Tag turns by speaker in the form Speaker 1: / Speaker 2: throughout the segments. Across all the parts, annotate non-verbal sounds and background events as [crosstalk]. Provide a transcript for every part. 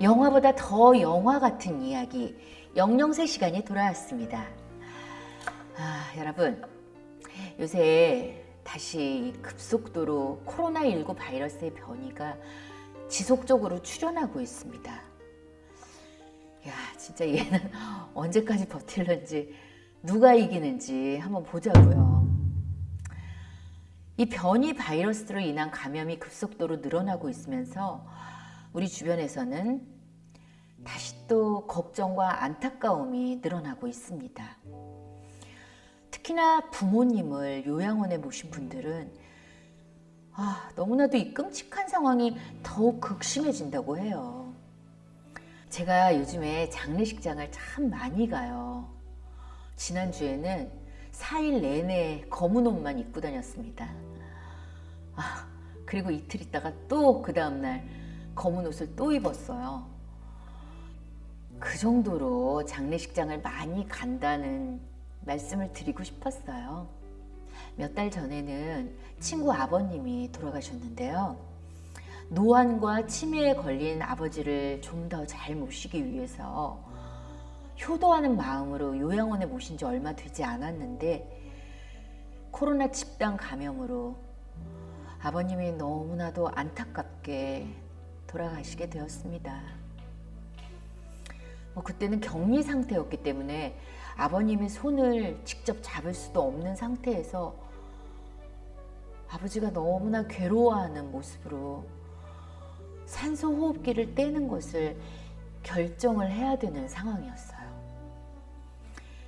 Speaker 1: 영화보다 더 영화 같은 이야기 영영세 시간이 돌아왔습니다. 아, 여러분 요새 다시 급속도로 코로나19 바이러스의 변이가 지속적으로 출현하고 있습니다. 야, 진짜 얘는 [laughs] 언제까지 버틸는지 누가 이기는지 한번 보자고요. 이 변이 바이러스로 인한 감염이 급속도로 늘어나고 있으면서 우리 주변에서는 다시 또 걱정과 안타까움이 늘어나고 있습니다. 특히나 부모님을 요양원에 모신 분들은 아, 너무나도 이 끔찍한 상황이 더욱 극심해진다고 해요. 제가 요즘에 장례식장을 참 많이 가요. 지난주에는 4일 내내 검은 옷만 입고 다녔습니다. 아, 그리고 이틀 있다가 또 그 다음날 검은 옷을 또 입었어요. 그 정도로 장례식장을 많이 간다는 말씀을 드리고 싶었어요. 몇 달 전에는 친구 아버님이 돌아가셨는데요. 노안과 치매에 걸린 아버지를 좀 더 잘 모시기 위해서 효도하는 마음으로 요양원에 모신 지 얼마 되지 않았는데 코로나 집단 감염으로 아버님이 너무나도 안타깝게 돌아가시게 되었습니다. 뭐 그때는 격리 상태였기 때문에 아버님의 손을 직접 잡을 수도 없는 상태에서 아버지가 너무나 괴로워하는 모습으로 산소 호흡기를 떼는 것을 결정을 해야 되는 상황이었어요.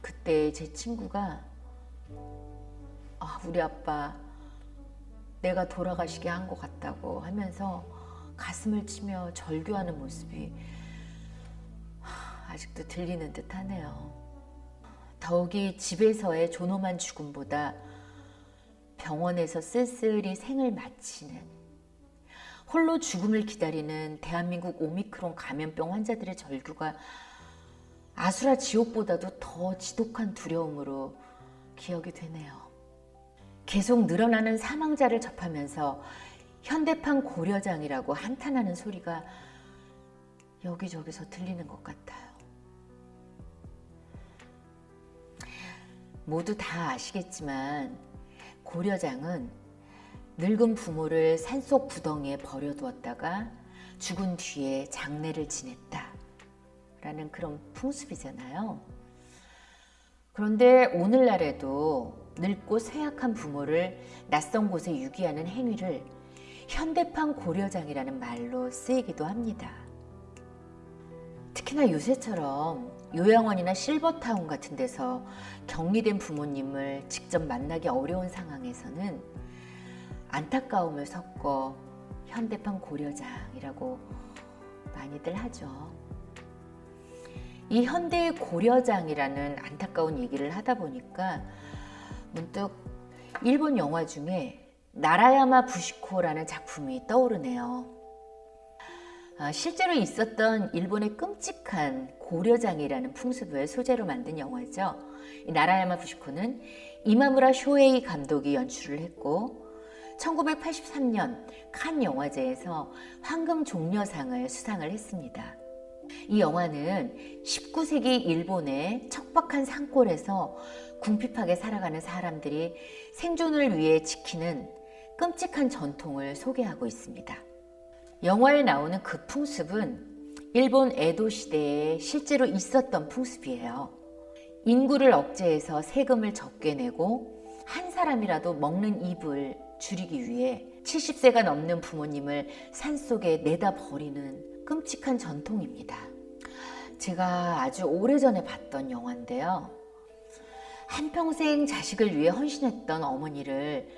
Speaker 1: 그때 제 친구가 아, 우리 아빠 내가 돌아가시게 한 것 같다고 하면서 가슴을 치며 절규하는 모습이 아직도 들리는 듯 하네요. 더욱이 집에서의 존엄한 죽음보다 병원에서 쓸쓸히 생을 마치는 홀로 죽음을 기다리는 대한민국 오미크론 감염병 환자들의 절규가 아수라 지옥보다도 더 지독한 두려움으로 기억이 되네요. 계속 늘어나는 사망자를 접하면서 현대판 고려장이라고 한탄하는 소리가 여기저기서 들리는 것 같아요. 모두 다 아시겠지만 고려장은 늙은 부모를 산속 구덩이에 버려두었다가 죽은 뒤에 장례를 지냈다. 라는 그런 풍습이잖아요. 그런데 오늘날에도 늙고 쇠약한 부모를 낯선 곳에 유기하는 행위를 현대판 고려장이라는 말로 쓰이기도 합니다. 특히나 요새처럼 요양원이나 실버타운 같은 데서 격리된 부모님을 직접 만나기 어려운 상황에서는 안타까움을 섞어 현대판 고려장이라고 많이들 하죠. 이 현대의 고려장이라는 안타까운 얘기를 하다 보니까 문득 일본 영화 중에 나라야마 부시코라는 작품이 떠오르네요. 아, 실제로 있었던 일본의 끔찍한 고려장이라는 풍습을 소재로 만든 영화죠. 나라야마 부시코는 이마무라 쇼에이 감독이 연출을 했고 1983년 칸 영화제에서 황금 종려상을 수상을 했습니다. 이 영화는 19세기 일본의 척박한 산골에서 궁핍하게 살아가는 사람들이 생존을 위해 지키는 끔찍한 전통을 소개하고 있습니다. 영화에 나오는 그 풍습은 일본 에도 시대에 실제로 있었던 풍습이에요. 인구를 억제해서 세금을 적게 내고 한 사람이라도 먹는 입을 줄이기 위해 70세가 넘는 부모님을 산속에 내다 버리는 끔찍한 전통입니다. 제가 아주 오래전에 봤던 영화인데요. 한평생 자식을 위해 헌신했던 어머니를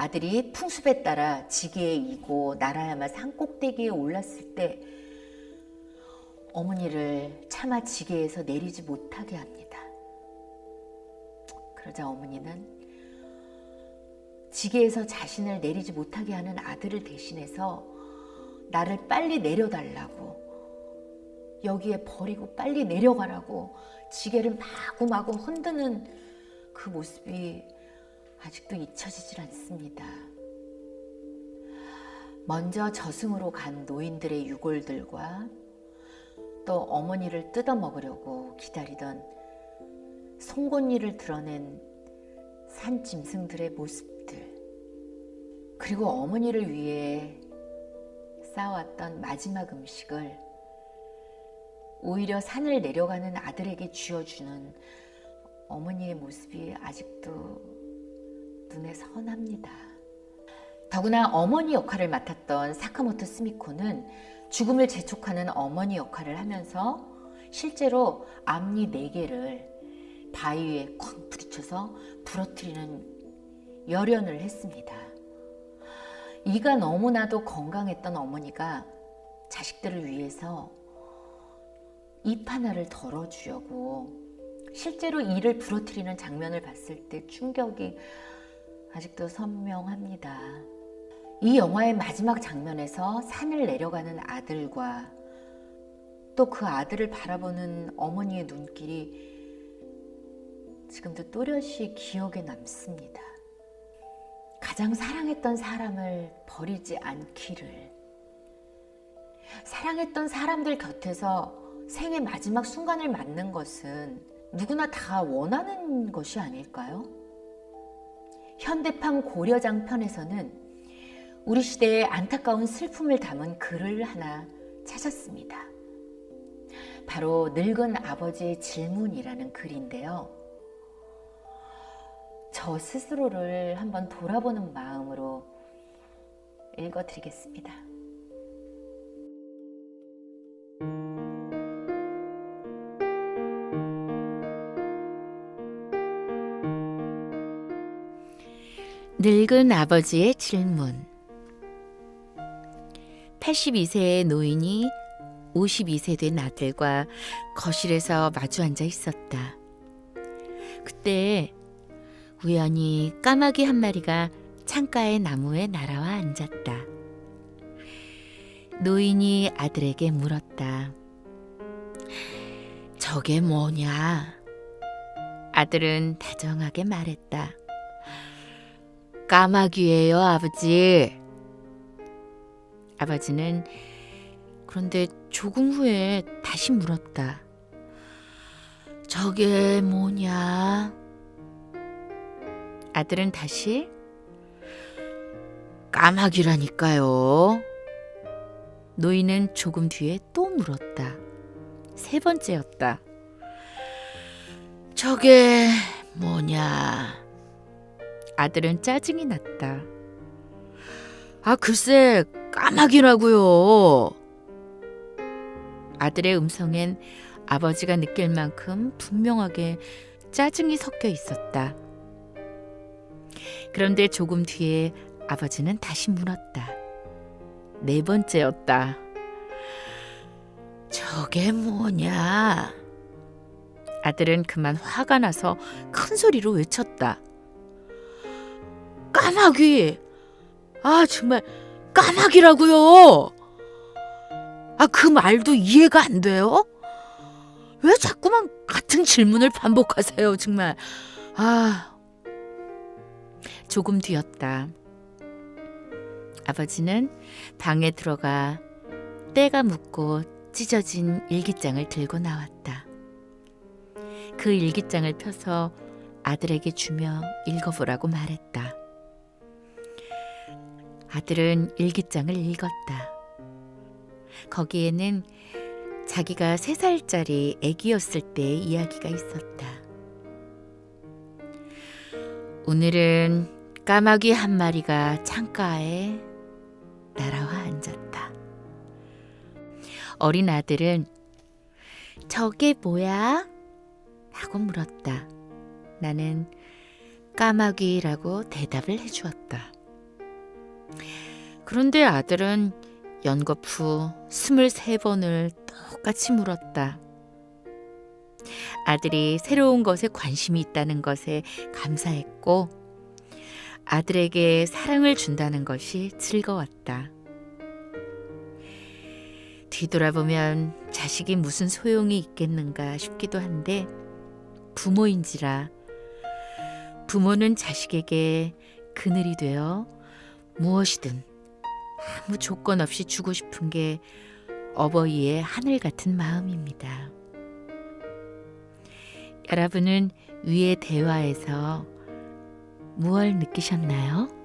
Speaker 1: 아들이 풍습에 따라 지게에 이고 나라야마 산 꼭대기에 올랐을 때 어머니를 차마 지게에서 내리지 못하게 합니다. 그러자 어머니는 지게에서 자신을 내리지 못하게 하는 아들을 대신해서 나를 빨리 내려달라고 여기에 버리고 빨리 내려가라고 지게를 마구마구 흔드는 그 모습이 아직도 잊혀지질 않습니다. 먼저 저승으로 간 노인들의 유골들과 또 어머니를 뜯어먹으려고 기다리던 송곳니를 드러낸 산 짐승들의 모습들 그리고 어머니를 위해 쌓아왔던 마지막 음식을 오히려 산을 내려가는 아들에게 쥐어주는 어머니의 모습이 아직도 눈에 선합니다. 더구나 어머니 역할을 맡았던 사카모토 스미코는 죽음을 재촉하는 어머니 역할을 하면서 실제로 앞니 네개를 바위 위에 쾅 부딪혀서 부러뜨리는 열연을 했습니다. 이가 너무나도 건강했던 어머니가 자식들을 위해서 잎 하나를 덜어주려고 실제로 이를 부러뜨리는 장면을 봤을 때 충격이 아직도 선명합니다. 이 영화의 마지막 장면에서 산을 내려가는 아들과 또 그 아들을 바라보는 어머니의 눈길이 지금도 또렷이 기억에 남습니다. 가장 사랑했던 사람을 버리지 않기를. 사랑했던 사람들 곁에서 생의 마지막 순간을 맞는 것은 누구나 다 원하는 것이 아닐까요? 현대판 고려장 편에서는 우리 시대의 안타까운 슬픔을 담은 글을 하나 찾았습니다. 바로 늙은 아버지의 질문이라는 글인데요. 저 스스로를 한번 돌아보는 마음으로 읽어드리겠습니다.
Speaker 2: 늙은 아버지의 질문. 82세의 노인이 52세 된 아들과 거실에서 마주 앉아 있었다. 그때 우연히 까마귀 한 마리가 창가의 나무에 날아와 앉았다. 노인이 아들에게 물었다. 저게 뭐냐? 아들은 다정하게 말했다. 까마귀예요, 아버지. 아버지는 그런데 조금 후에 다시 물었다. 저게 뭐냐? 아들은 다시 까마귀라니까요. 노인은 조금 뒤에 또 물었다. 세 번째였다. 저게 뭐냐? 아들은 짜증이 났다. 아, 글쎄, 까마귀라고요. 아들의 음성엔 아버지가 느낄 만큼 분명하게 짜증이 섞여 있었다. 그런데 조금 뒤에 아버지는 다시 물었다. 네 번째였다. 저게 뭐냐? 아들은 그만 화가 나서 큰 소리로 외쳤다. 까마귀! 아, 정말 까마귀라고요! 아, 그 말도 이해가 안 돼요? 왜 자꾸만 같은 질문을 반복하세요, 정말. 아. 조금 뒤였다. 아버지는 방에 들어가 때가 묻고 찢어진 일기장을 들고 나왔다. 그 일기장을 펴서 아들에게 주며 읽어보라고 말했다. 아들은 일기장을 읽었다. 거기에는 자기가 세 살짜리 아기였을 때의 이야기가 있었다. 오늘은 까마귀 한 마리가 창가에 날아와 앉았다. 어린 아들은 저게 뭐야? 하고 물었다. 나는 까마귀라고 대답을 해주었다. 그런데 아들은 연거푸 스물세 번을 똑같이 물었다. 아들이 새로운 것에 관심이 있다는 것에 감사했고, 아들에게 사랑을 준다는 것이 즐거웠다. 뒤돌아보면 자식이 무슨 소용이 있겠는가 싶기도 한데, 부모인지라 부모는 자식에게 그늘이 되어 무엇이든 아무 조건 없이 주고 싶은 게 어버이의 하늘 같은 마음입니다. 여러분은 위의 대화에서 무얼 느끼셨나요?